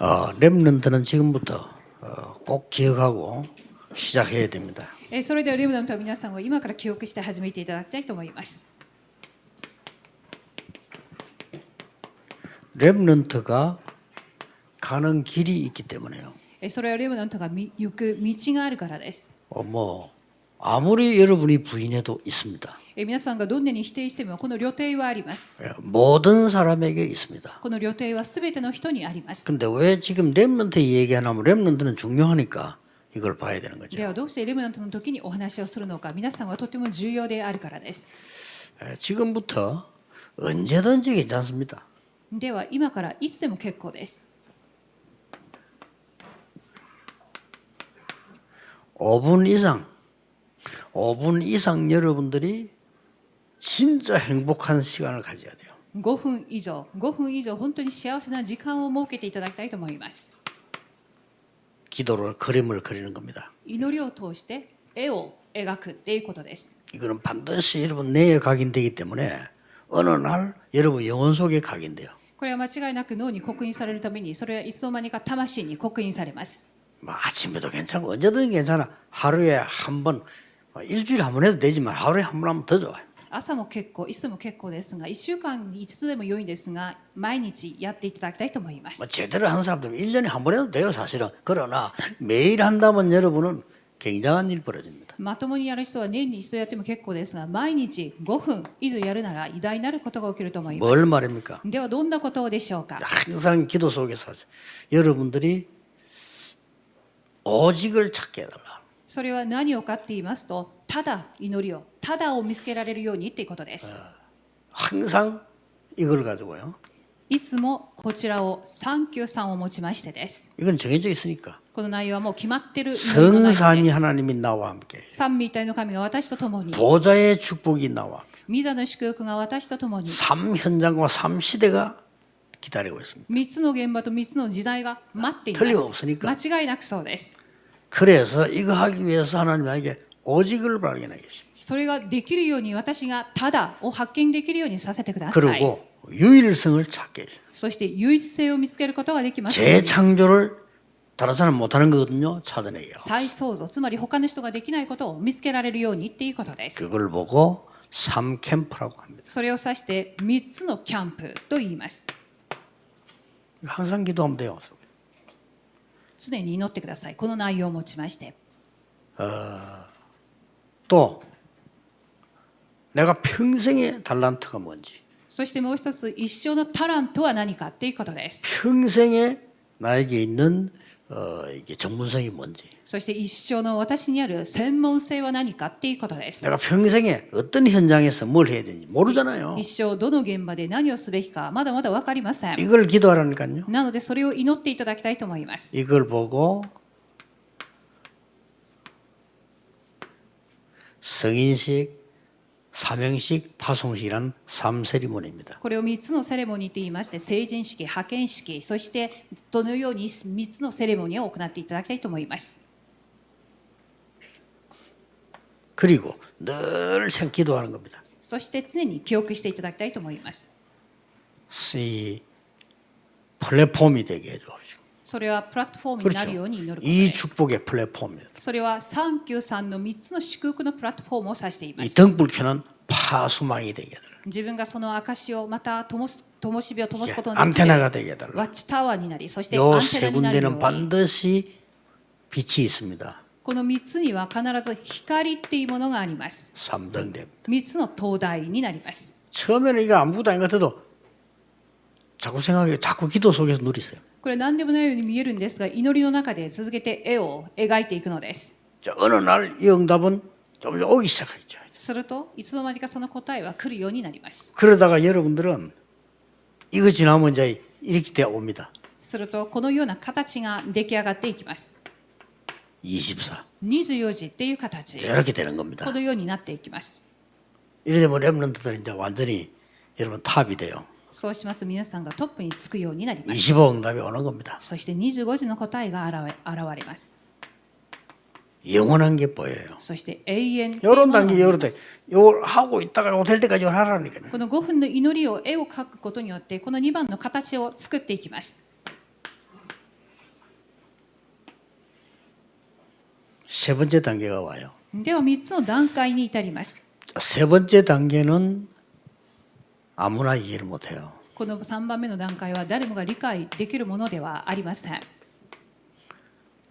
어, 렘넌트는 지금부터 어, 꼭 기억하고 시작해야 됩니다. えーそれではレムナントは皆さんは今から記憶して始めていただきたいと思います。 렘넌트가 가는 길이 있기 때문에요. えーそれはレムナントがみ行く道があるからです。 어, 뭐 아무리 여러분이 부인해도 있습니다. えー皆さんがどんなに否定してもこの旅程はあります。 예, 모든 사람에게 있습니다. この旅程はすべての人にあります。 근데 왜 지금 렘넌트 얘기하냐면 렘넌트는 중요하니까 이걸 봐야 되는 で 거죠. はどうしてレムナントの時にお話をするのか皆さんはとても重要であるからです。 예, 지금부터 언제든지 괜찮습니다. では今からいつでも結構です。 5분 이상, 5분 이상 여러분들이 진짜 행복한 시간을 가져야 돼요. 5分以上、5分以上本当に幸せな時間を設けていただきたいと思います。 기도로 그림을 그리는 겁니다. 祈りを通して絵を描くっていうことです。 이거는 반드시 여러분 내에 각인되기 때문에 어느 날 여러분 영혼 속에 각인돼요. これは間違いなく脳に刻印されるためにそれはいつの間にか魂に刻印されます。 뭐 아침에도 괜찮고 언제든 괜찮아. 하루에 한 번, 뭐 일주일에 한 번 해도 되지만 하루에 한 번 하면 더 좋아요. 朝も結構、いつも結構ですが、1週間に一度でも良いんですが、毎日やっていただきたいと思います 뭐 。 제대로 하는 사람들은 1년에 한 번 해도 돼요, 사실은. 그러나 매일 한다면 여러분은 굉장한 일 벌어집니다. まともにやる人は年に一度やっても結構ですが、毎日5分以上やるなら偉大なることが起きると思いま 뭘 す。 말입니까? ではどんなことでしょうか 항상 기도 속에서 하세요. 여러분들이 오직을 찾게 해달라. それは何をかって言いますと、ただ祈りを、 ただを見つけられるようにっていうことです。 항상 이걸 가지고요. いつもこちらを三九三を持ちましてです。 이건 정해져 있으니까. この内容はもう決まってる祈りの内容 성산이 です 하나님이 나와 함께. 三位一体の神が私と共に、 보좌의 축복이 나와. ミザの祝福が私と共に、 삼 현장과 삼 시대가 기다리고 있습니다. 三つの現場と三つの時代が待っていま 틀림없으니까 す。間違いなくそうです。 그래서 이거 하기 위해서 하나님에게 오직을 발견하게 했습니다. それができるように私がただを発見できるようにさせてください。 그리고 유일성을 찾게 해주세요. そして唯一性を見つけることができます。 재창조를 다른 사람 못하는 거거든요. 찾아내요. 再創造、つまり他の人ができないことを見つけられるようにっていうことです。 그걸 보고 삼 캠프라고 합니다. それを指して3つのキャンプと言います。 항상 기도하면 돼요. 常に祈ってください。この内容を持ちまして。 또 내가 평생의 달란트가 뭔지, そしてもう一つ、一生のタラントは何かっていうことです。 평생에 나에게 있는 어, 이게 전문성이 뭔지, そして一生の私にある専門性は何かっていうことです。 내가 평생에 어떤 현장에서 뭘 해야 되는지 모르잖아요. 一生どの現場で何をすべきかまだまだ分かりません。 이걸 기도하라니까요. なのでそれを祈っていただきたいと思います。 이걸 보고 성인식, 사명식, 파송식이란 3세리머니입니다. これを3つのセレモニーと言いまして、成人式、派遣式、そしてどのように3つのセレモニーを行っていただきたいと思います。 그리고 늘 생 기도하는 겁니다. そして常に記憶していただきたいと思います。 이 플랫폼이 되게 해주십시오. 그렇죠. 이 축복의 플랫폼입니다. 이 등불켜는 파수망이 되게 될. 自分がその証をまた灯し火を灯すことによって 안테나가되게되요세 군데는 반드시 빛이 있습니다. この3つには必ず光っていうものがあります。3등대3つの灯台になります。 처음에는 이거 아무것도 아닌 것 같아도 자꾸 생각해, 자꾸 기도 속에서 누리세요. これ何でもないように見えるんですが、祈りの中で続けて絵を描いていくのです。 자, 어느 날 이 응답은 조금씩 오기 시작하죠. すると、いつの間にかその答えは来るようになります。 그러다가 여러분들은 이거 지나면 이제 이렇게 되어 옵니다. すると、このような形が出来上がっていきます。 24. 24時っていう形、 이렇게 되는 겁니다. このようになっていきます。 이래 되면 랩런트들은 이제 완전히 여러분 탑이 돼요. そうしますと皆さんがトップにつくようになります。そして25時の答えが現れ現れます。영원한 게 보여 요? そして永遠이런 단계이하고 있다가때까지하라니까 요. この5分の祈りを絵を描くことによってこの2番の形を作っていきます.세 번째 단계가 와 요. では3つの段階に至ります.세 번째 단계는 아무나 이해를 못해요. この3番目の段階は誰もが理解できるものではありません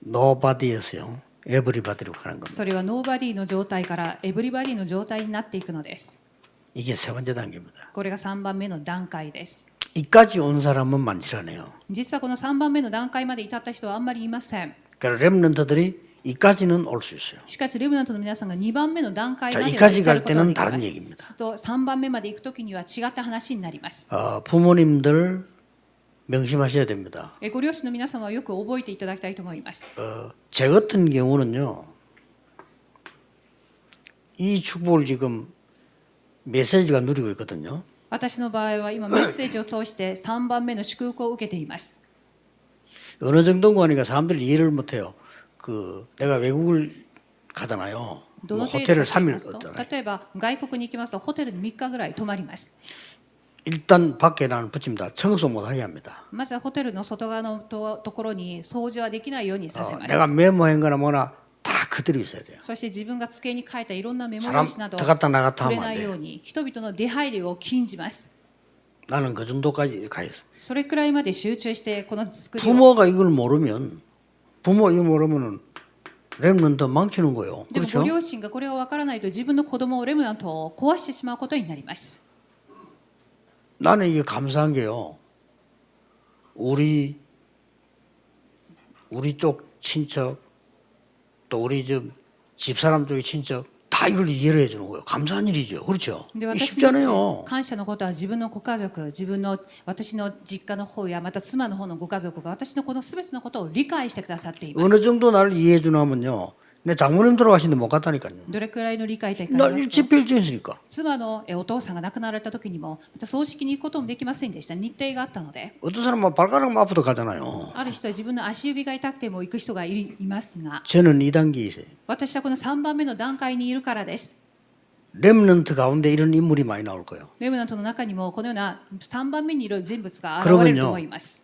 노바디에서요. 에브리바디로 가는 겁니다. それはノーバディの状態からエブリバディの状態になっていくのです 이게 세 번째 단계입니다. これが3番目の段階です 이까지 온 사람은 많지 않아요. 実はこの3番目の段階まで至った人はあんまりいません 그러니까 렘넌트들이 이까지는 올 수 있어요. しかしレブナントの皆さんが2番目の段階まで 자 は 이까지 至る 갈 ことが 때는 できま 다른 す 얘기입니다. すると3番目まで行くときには違った話になります 어, 부모님들 명심하셔야 됩니다. えご両親の皆様はよく覚えていただきたいと思います 어, 제 같은 경우는요. 이 축복을 지금 메시지가 누리고 있거든요. 私の場合は今メッセージを通して3番目の祝福を受けています 어느 정도인가 하니까 사람들이 이해를 못해요. 그 내가 외국을 가잖아요. ど 뭐 の程度 호텔을 かと言い 3일 ますと 었잖아요 例えば外国に行きますとホテルに3日ぐらい泊まります 일단 밖에 나는 붙입니다. 청소 못하게 합니다. まずはホテルの外側のとところに掃除はできないようにさせ 어, ます 내가 메모한 거나 뭐나 다 그대로 있어야 돼요. そして自分が机に書いたいろんなメモ 사람 用紙など 들어갔다 나갔다 触れ 하면 な 안 いよ 돼요. うに人々の出入りを禁じます 나는 그 정도까지 가 있어. それくらいまで集中してこの作りを 부모가 이걸 모르면 부모 이거 모르면은 렘넌트 망치는 거예요. でも 그렇죠? ご両親がこれが分からないと自分の子供をレムナントを壊してしまうことになります 나는 이게 감사한 게요. 우리 우리 쪽 친척 또 우리 저 집사람 쪽의 친척 다 이걸 이해를 해주는 거예요. 감사한 일이죠. 그렇죠? で 이게 私 쉽지 않아요. の感謝のことは自分のご家族自分の私の実家の方やまた妻の方のご家族が私のこの全てのことを理解してくださっています 어느 정도 나를 이해해 주냐면요. 내 장모님 돌아가신데 못 갔다니까요. どれくらいの理解でか 나 りますと 집필증이니까 妻のえお父さんが亡くなられた時にもまた葬式に行くこともできませんでした日程があったので 어떤 사람은 발가락 아프도 가잖아요. ある人は自分の足指が痛くても行く人がいいますが 저는 2단계에 있어요. 私はこの3番目の段階にいるからです 렘넌트 가운데 이런 인물이 많이 나올 거예요. レムナントの中にもこのような3番目にいる人物が現れると思います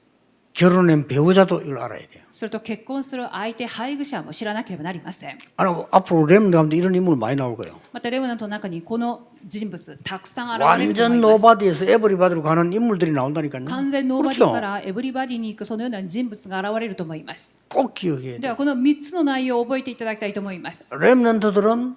결혼한 배우자도 이걸 알아야 돼요. それと結婚する相手配偶者も知らなければなりません 아니, 앞으로 렘넌트 가운데 이런 인물 많이 나올 거예요. またレムナントの中にこの人物たくさん現れると思 완전 います 노바디에서 에브리바디로 가는 인물들이 나온다니까요. 完全ノーバディか 그렇죠? らエブリバディに行くそのような人物が現れると思います 꼭 기억해야 で 돼요. はこの3つの内容を覚えていただきたいと思います 렘넌트들은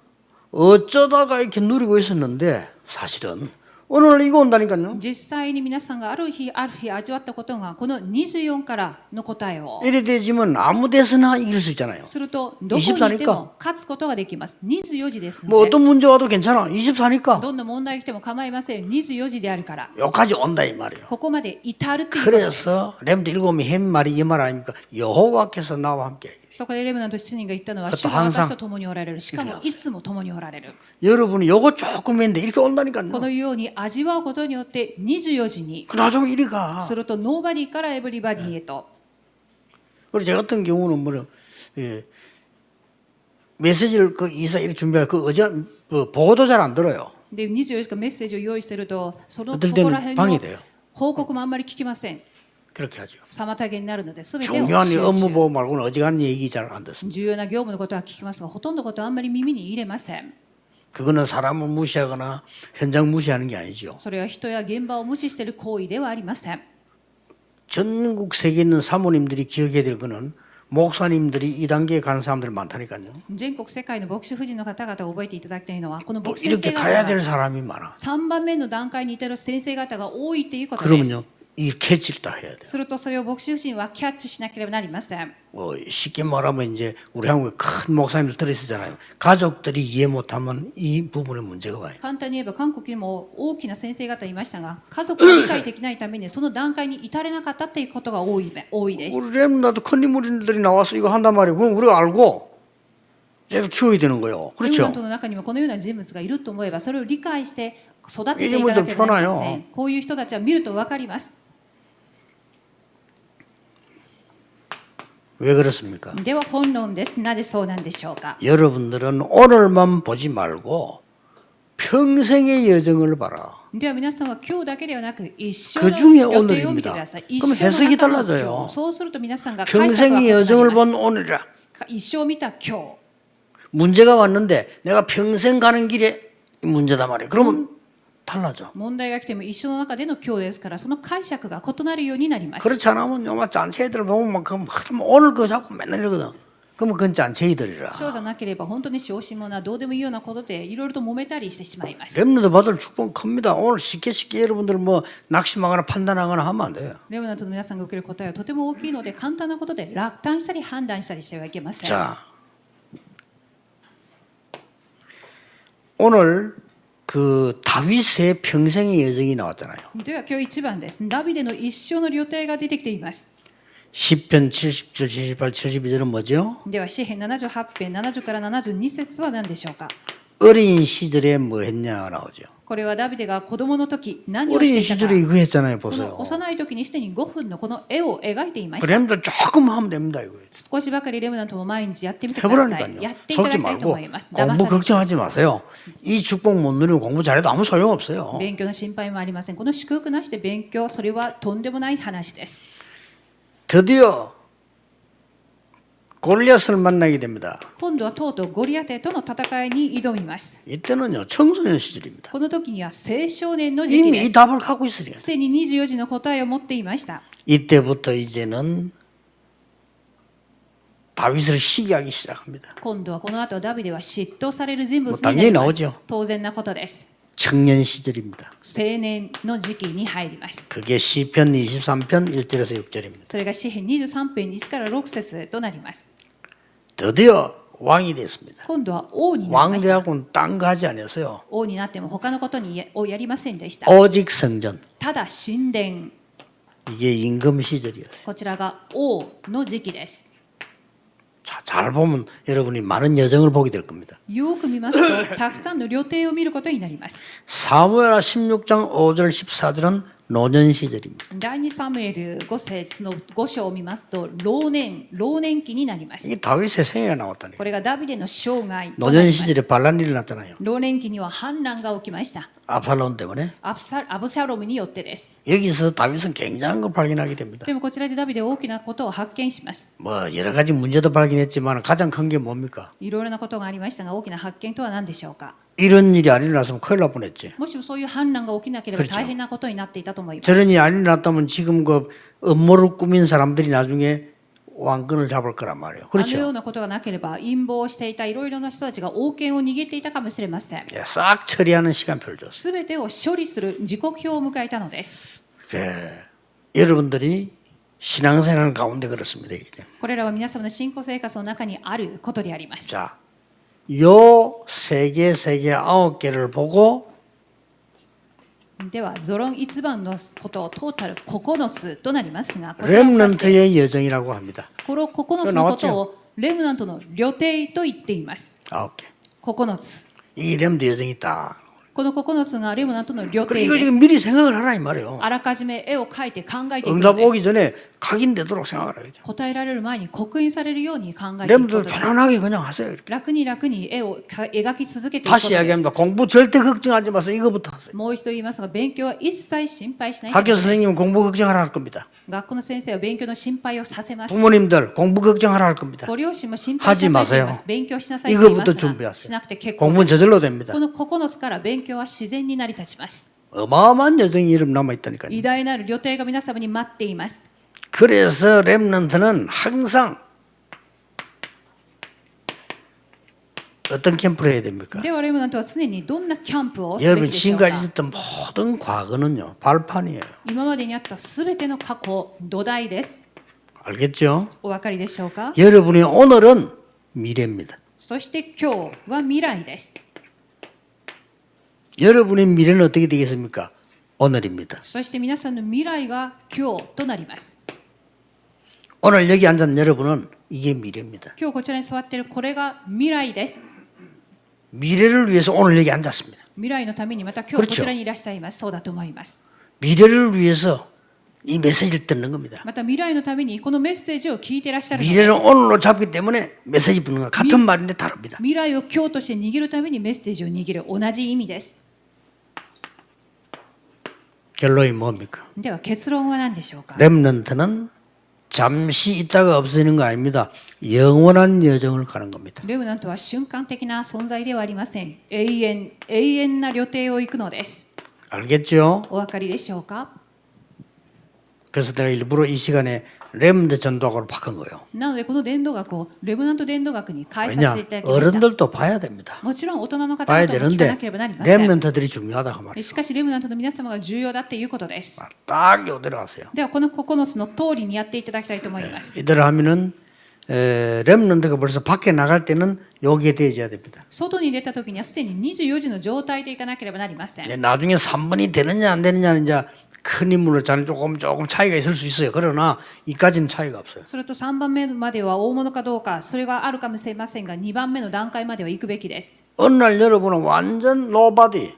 어쩌다가 이렇게 누리고 있었는데 사실은 오늘 이거 온다니까요. 実際に皆さんがある日ある日味わったことがこの24からの答えを 이래 되지면 아무 데서나 이길 수 있잖아요. するとどこにいても勝つことができます24時ですの 뭐 で 어떤 문제 와도 괜찮아. 24니까 どんな問題が来ても構いません24時であるから 여기까지 온다 이 말이에요. ここまで至るということです 그래서 렘드 일곱이 한 말이 이 말 아닙니까? 여호와께서 나와 함께. そこでレムナント7人が言ったのはあと主が항상 私と共におられるしかもいつも共におられる 여러분이 요거 조금 했는데 이렇게 こ 온다니까요. のように味わうことによって24時に 그나좀 이리 가. するとノーバディからエブリバディへと 그리고 제 같은 경우는 뭐냐, 예, 메시지를 그 이사 이렇게 준비할 그 어제 그 보고도 잘 안 들어요. で24時間メッセージを用意してるとその 어떨 そ 때는 こら辺 방해 の 돼요. 報告もあんまり聞きません 그렇게 하죠. 妨げになるので全てを 중요한 이 集 업무 中 보고 말고는 어지간한 얘기 잘 안 듣습니다. 重要な業務のことは聞きますがほとんどのことはあんまり耳に入れません 그거는 사람을 무시하거나 현장 무시하는 게 아니죠. それは人や現場を無視している行為ではありません 전국 세계에 있는 사모님들이 기억해야 될 거는 목사님들이 이 단계에 가는 사람들이 많다니까요. 全国世界の牧師夫人の方々を覚えていただきたいのはこの 또 牧師先 이렇게 生方 가야 が 될 사람이 많아. 3番目の段階に至る先生方が多いということで 그러면요, す 이 캐치를 다 해야 돼요. するとそれを牧師夫人はキャッチしなければなりません 뭐 쉽게 말하면 이제 우리 한국에 큰 목사님들 들어있잖아요. 가족들이 이해 못하면 이 부분에 문제가 와요. 簡単に言えば韓国にも大きな先生方いましたが家族が理解できないためにその段階に至れなかったということが多い多いです 우리 렘나도 큰 인물들이 나와서 이거 한단 말이에요. 그럼 우리가 알고 쟤를 키워야 되는 거예요. レムナ 그렇죠? ントの中にもこのような人物がいると思えばそれを理解して育てていいいかなければなりまもんでせんこういう人たちは見ると分かります 왜 그렇습니까? では本論ですなぜそうなんでしょうか 여러분들은 오늘만 보지 말고 평생의 여정을 봐라. では皆さんは今日だけではなく一生 그 중에 の予定を見てください 오늘입니다 一 그럼 生の 해석이 中の 달라져요 今日そうすると皆さんが解釈が 평생의 異なり 여정을 ます 본 오늘이라. 一生見た今日 문제가 왔는데 내가 평생 가는 길에 이 문제다 말이에요. 그러면 달라져. 問題が来ても一緒の中での今日ですからその解釈が異なるようになります 그렇지 않으면 요마 짠체이들 보면 막 그럼 뭐 오늘 그거 자꾸 맨날 이러거든. 그러면 그건 짠체이들이라. そうじゃなければ本当に小心者はどうでもいいようなことでいろいろと揉めたりしてしまいます 렘너드 받을 축복은 큽니다. 오늘 쉽게 쉽게 여러분들 뭐 낙심하거나 판단하거나 하면 안 돼요. レムナントの皆さんが受ける答えはとても大きいので簡単なことで落胆したり判断したりしてはいけません 자, 오늘 그 다윗의 평생의 여정이 나왔잖아요. では今日1番ですダビデの一生の旅程が出てきています 10편 77, 78, 72절은 뭐죠? では詩編78編70から72節は何でしょうか 어린 시절에 뭐 했냐가 나오죠. これはダビデが子供の時何をし 어린 ていたか 시절에 이거 했잖아요. この 보세요. 幼い時にすでに5分のこの絵を描いていました 그램들 조금 하면 됩니다. 이거. 少しばかりレムナントも毎日やってみてください 해보라니까요. やっていただ 속지 きたいと 말고 思います騙 공부 されて 걱정하지 마세요. 이 축복 못 누리면 공부 잘해도 아무 소용 없어요. 勉強の心配もありませんこの祝福なしで勉強それはとんでもない話です 드디어 골리앗을 만나게 됩니다. 이때는요 청소년 시절입니다. 이미 이 답을 갖고 있으려. 이때부터 이제는 다윗을 시기하기 시작합니다. 뭐 당연히 나오죠. 当然なことです 청년 시절입니다. 青年の時期に入ります 그게 시편 23편 1절에서 6절입니다. それが詩編23編1から6節となります 드디어 왕이 됐습니다. 今度は王になりました 왕대하고는 딴 거 하지 않았어요. 王になっても他のことにやをやりませんでした。 오직 성전. ただ神殿、 이게 임금 시절이었어요. こちらが王の時期です。 자, 잘 보면 여러분이 많은 여정을 보게 될 겁니다. よく見ますと、たくさんの旅程を見ることになります。 사무엘하 16장 5절 14절은 노년 시절입니다. 第2サムエル5節の5章を見ますと、老年、老年期になります。 이게 다윗의 생애가 나왔다니까. これがダビデの生涯となり 노년 ます。 시절에 반란 일이 났잖아요. 老年期には反乱が起きました。 아팔론 때문에. アブサアブシャロムによってです。 여기서 다윗은 굉장한 걸 발견하게 됩니다. でもこちらでダビデは大きなことを発見します。 뭐 여러 가지 문제도 발견했지만 가장 큰 게 뭡니까? いろいろなことがありましたが、大きな発見とは何でしょうか。 이런 일이 안 일어났으면 큰일 날 뻔했지. もしもそういう反乱が起きなければ 그렇죠 大変なことになっていたと思います。 저런 일이 안 일어났다면 지금 그 음모를 꾸민 사람들이 나중에 왕권을 잡을 거란 말이에요. あのよ 그렇죠? うなことがなければ陰謀をしていたいろいろな人たちが王権を握っていたかもしれません。 예, 싹 처리하는 시간표를 줬어요. すべてを処理する時刻表を迎えたのです。 예, 여러분들이 신앙생활 가운데 그렇습니다. 이제. これらは皆様の信仰生活の中にあることであります。 자, 요 세 개, 세 개, 아홉 개를 보고 では、ゾロン一番のことをトータル9つとなりますが、こちらを指して 렘넌트의 여정이라고 합니다. この9つのことをレムナントの旅程と言っています。 아홉 개. 9つ。 이 렘드 여정이 딱. この9つがレムナントの旅程 그래 で 이걸 す。 지금 미리 생각을 하라 이 말이에요. あらかじめ絵を描いて考えていくの 응답 です。 오기 전에 각인되도록 생각을 하겠죠. 答えられる前に刻印されるように考えていくこ 렘들 とです。 편안하게 그냥 하세요. 이렇게. 楽に楽に絵をか描き続けていくこと 다시 です。 이야기합니다. 공부 절대 걱정하지 마세요. 이거부터 하세요. もう一度言いますが、勉強は一切心配しない 학교 선생님은 공부 걱정하라 할 겁니다. 学校の先生は勉強の心配をさせます。 부모님들 공부 걱정하라 할 겁니다. ご両親も心配 하지 しなさいと言い 마세요 ます。勉強しなさいと言います 이거부터 が 준비하세요. しなくて結構 공부는 です。 저절로 됩니다. この9つから勉強は自然に成り立ちます。 어마어마한 여정이 이름 남아 있다니까요. 偉大なる旅程が皆様に待っています。 그래서 랩런트는 항상 어떤 캠프를 해야 됩니까? 여러분 지금까지 있었던 모든 과거는요 발판이에요. 알겠죠? 여러분이 오늘은 미래입니다. 여러분의 미래는 어떻게 되겠습니까? 오늘입니다. 오늘 여기 앉은 여러분은 이게 미래입니다. 今日こちらに座っているこれが未来です。 미래를 위해서 오늘 여기 앉았습니다. 未来のためにまた今日 그렇죠 こちらにいらっしゃいます。そうだと思います。 미래를 위해서 이 메시지를 듣는 겁니다. また未来のためにこのメッセージを聞いていらっしゃるので 미래는 す。 오늘로 잡기 때문에 메시지 붙는 거 같은 말인데 다릅니다. 未来を今日として握るためにメッセージを握る同じ意味です。 결론이 뭡니까? では結論は何でしょうか 렘넌트는 잠시 있다가 없어지는 거 아닙니다. 영원한 여정을 가는 겁니다. レムナントは瞬間的な存在ではありません永遠永遠な旅程を行くのです 알겠죠? お分かりでしょうか 그래서 내가 일부러 이 시간에 렘드 전도학으로 바꾼 거예요. なのでこの伝道学をレムナント伝道学に変えさ 왜냐? せていただきました 어른들도 봐야 됩니다. もちろん大人の方 봐야 々も聞かな 되는데 ければなりません 렘넌트들이 중요하다 그 말이에요. しかしレムナントの皆様が重要だっていうことです 딱 요대로 하세요. ではこの9つの通りにやっていただきたいと思います 이대로 하면은 에, 렘넌트가 벌써 밖에 나갈 때는 여기에 대해줘야 됩니다. 外に出た時にはすでに24時の状態でいかなければなりません 이제 나중에 3번이 되느냐 안 되느냐는 이제 큰 인물로 저는 조금 조금 차이가 있을 수 있어요. 그러나 이까지는 차이가 없어요. それと3番目までは大物かどうかそれがあるかもしれませんが2番目の段階までは行くべきです 어느 날 여러분은 완전 nobody,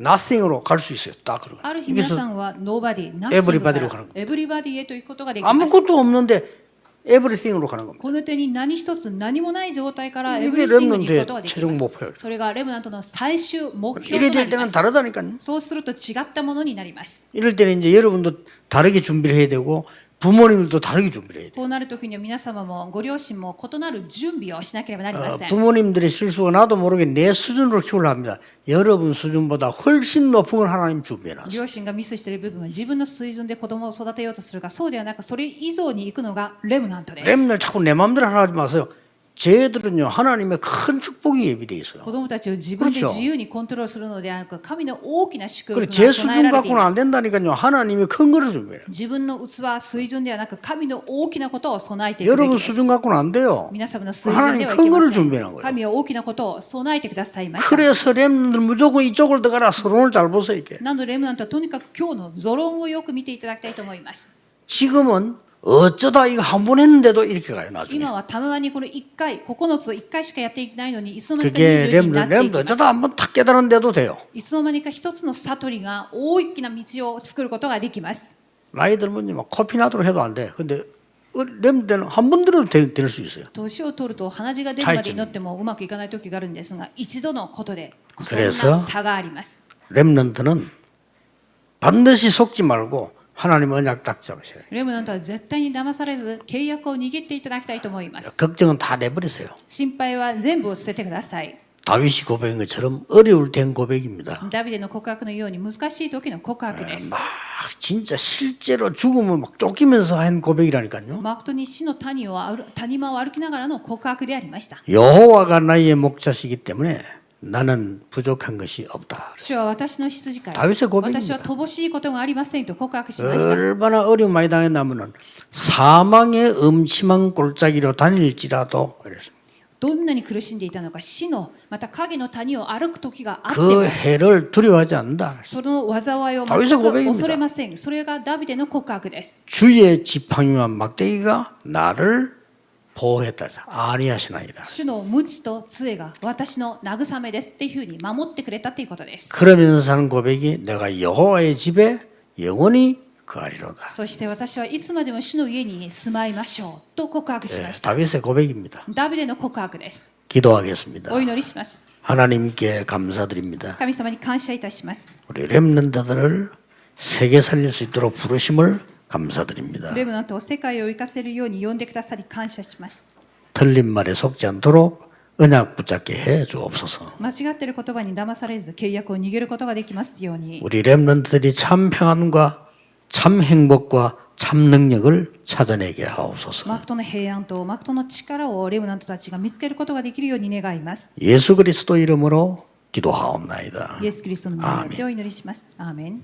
nothing으로 갈 수 있어요. 딱 그러고. ある日皆 여기서 さんはノーバディ、ナ Everybody로 가는 エブリバディへと行くことができます。 아무것도 없는데 everything으로 가는 겁니다. この手に何一つ何もない状態からエ 이게 ブリシングに行くことが 렘넌트의 でき 최종 ます。 목표예요. それがレムナントの最終目標 이래 とな 될 りま 때는 す。 다르다니까요. そうすると違ったものになります。 이럴 때는 이제 여러분도 다르게 준비를 해야 되고 부모님들도 다르게 준비를 해야 돼요. こうなるときには皆様もご両親も異なる準備をしなければなりま 어, せん。 부모님들의 실수가 나도 모르게 내 수준으로 키우려 합니다. 여러분 수준보다 훨씬 높은 걸 하나님 준비해놨어요. 両親がミスしている部分は自分の水準で子供を育てようとするがそうではなくそれ以上に行くのがレムナントです。 렘들 자꾸 내 마음대로 하라 하지 마세요. 쟤들은요 하나님의 큰 축복이 예비돼 있어요. 子供たちを自分で 그렇죠 自由にコントロールするのではなく神の大きな祝 그래 福 제 が備え 수준 られてい 갖고는 ま 안 す。 된다니까요. 하나님이 큰 거를 준비해요. 自分の器、水準ではなく神の大きなことを備えていくべき 여러분 です。 수준 갖고는 안 돼요. 皆様の水準ではい 하나님 け 큰 ま 거를 せ 준비한 ん。 거예요. 神は大きなことを備えてくださいました。 그래서 렘들 무조건 이쪽을 들어가라. 서론을 잘 보세요 이게. なのでレムナントはとにかく今日のゾロンをよく見ていただきたいと思います。 지금은 어쩌다 이거 한 번 했는데도 이렇게 가요 나중에. 今はたまにこの1回、9つを1回しかやっていないのに、いつの間にか 그게 22にな 렘들 ってい 렘들 きます。 어쩌다 한 번 탁 깨달은데도 돼요. いつの間にか一つの悟りが大きな道を作ることができます。 나이 들면 막 코피 나도록 해도 안 돼. 근데 어, 렘들은 한 번 들어도 되- 될 수 있어요. 年を取ると鼻血が出るまで祈ってもうまくいかない時があるんですが一度のことでそんな 그래서 差があります 렘넌트는 반드시 속지 말고 하나님 언약 딱 잡으셔야 돼요. レムナントは絶対に騙されず契約を握っていただきたいと思います 걱정은 다 내버리세요. 心配は全部を捨ててください 다윗이 고백한 것처럼 어려울 땐 고백입니다. ダビデの告白のように難しい時の告白です 막 진짜 실제로 죽음을 막 쫓기면서 한 고백이라니까요. マクトに死の谷を歩谷間を歩きながらの告白でありました 여호와가 나의 목자시기 때문에 나는 부족한 것이 없다. 主は私の羊から 다윗의 고백입니다. 私は乏しいことがありませんと告白しました 얼마나 어려움 많이 당했나면은 사망의 음침한 골짜기로 다닐지라도 그랬습니다. どんなに苦しんでいたのか死のまた影の谷を歩く時があって 그 も 해를 두려워하지 않는다. その災いを 다윗의 全く 고백입니다. 恐れません。それがダビデの告白です。 주의 지팡이와 막대기가 나를 보호했다. 아니하시나이다. 主の無知と杖が私の慰めですっていうふうに守ってくれたということです。 그러면서 하는 고백이 내가 여호와의 집에 영원히 거하리로다. そして私はいつまでも主の家に住まいましょうと告白し 예, ました。 다윗의 고백입니다. ダビデの告白です。 기도하겠습니다. お祈りします。 하나님께 감사드립니다. 神様に感謝いたします。 우리 렘넌트들을 세계 살릴 수 있도록 부르심을 감사드립니다. レムナントを世界を生かせるように呼んでくださり感謝します。 틀린 말에 속지 않도록 언약 붙잡게 해 주옵소서. 間違っている言葉に騙されず契約を逃げることができますように。 우리 렘넌트들이 참 평안과 참 행복과 참 능력을 찾아내게 하옵소서. マクトの平安とマクトの力をレムナントたちが見つけることができるように願います。 예수 그리스도 이름으로 기도하옵나이다. イエス・キリストの名によってお祈りします。アーメン